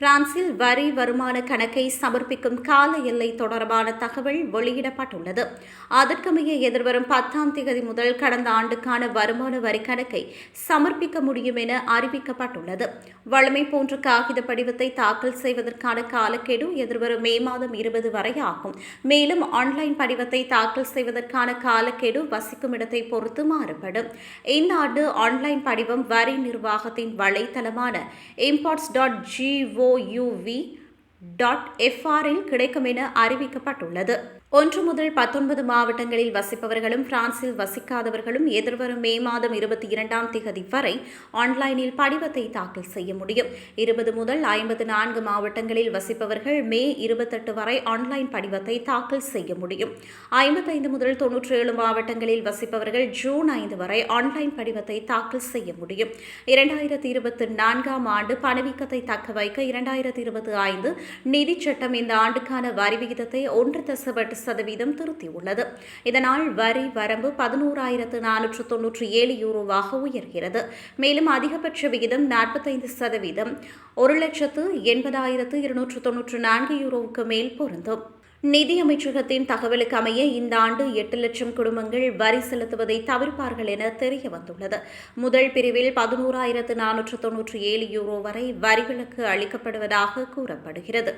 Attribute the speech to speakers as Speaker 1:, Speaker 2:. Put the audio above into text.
Speaker 1: பிரான்சில் வரி வருமான கணக்கை சமர்ப்பிக்கும் கால எல்லை தொடர்பான தகவல் வெளியிடப்பட்டுள்ளது. அதற்கமைய எதிர்வரும் பத்தாம் தேதி முதல் கடந்த ஆண்டுக்கான வருமான வரி கணக்கை சமர்ப்பிக்க முடியும் என அறிவிக்கப்பட்டுள்ளது. வழமை போன்ற காகித படிவத்தை தாக்கல் செய்வதற்கான காலக்கெடு எதிர்வரும் மே மாதம் இருபது வரை ஆகும். மேலும் ஆன்லைன் படிவத்தை தாக்கல் செய்வதற்கான காலக்கெடு வசிக்கும் இடத்தை பொறுத்து மாறுபடும். இந்த ஆண்டு ஆன்லைன் படிவம் வரி நிர்வாகத்தின் வலைத்தளமான இம்பார்ட்ஸ் டாட் ஓயுவி டாட் எஃப்ஆரில் கிடைக்கும் என அறிவிக்கப்பட்டுள்ளது. ஒன்று முதல் பத்தொன்பது மாவட்டங்களில் வசிப்பவர்களும் பிரான்சில் வசிக்காதவர்களும் எதிர்வரும் மே மாதம் இருபத்தி இரண்டாம் திகதி வரை ஆன்லைனில் படிவத்தை தாக்கல் செய்ய முடியும். இருபது முதல் ஐம்பது நான்கு மாவட்டங்களில் வசிப்பவர்கள் மே இருபத்தெட்டு வரை ஆன்லைன் படிவத்தை தாக்கல் செய்ய முடியும். ஐம்பத்தைந்து முதல் தொன்னூற்றி ஏழு மாவட்டங்களில் வசிப்பவர்கள் ஜூன் ஐந்து வரை ஆன்லைன் படிவத்தை தாக்கல் செய்ய முடியும். இரண்டாயிரத்தி இருபத்தி நான்காம் ஆண்டு பணவீக்கத்தை தக்க வைக்க இரண்டாயிரத்தி இருபத்தி ஐந்து நிதிச் சட்டம் இந்த ஆண்டுக்கான வரி விகிதத்தை ஒன்று தசப்பட்டு சதவீதம் திருத்தியுள்ளது. இதனால் வரி வரம்பு பதினோராயிரத்து நானூற்று தொன்னூற்றி ஏழு யூரோவாக உயர்கிறது. மேலும் அதிகபட்ச விகிதம் நாற்பத்தைந்து சதவீதம். ஒரு லட்சத்து எண்பதாயிரத்து இருநூற்று தொன்னூற்று நான்கு யூரோவுக்கு மேல் பொருந்தும். நிதி அமைச்சகத்தின் தகவலுக்கு அமைய இந்த ஆண்டு எட்டு லட்சம் குடும்பங்கள் வரி செலுத்துவதை தவிர்ப்பார்கள் என தெரிய வந்துள்ளது. முதல் பிரிவில் பதினோராயிரத்து நானூற்று தொன்னூற்றி ஏழு யூரோ வரை வரிவிலக்கு அளிக்கப்படுவதாக கூறப்படுகிறது.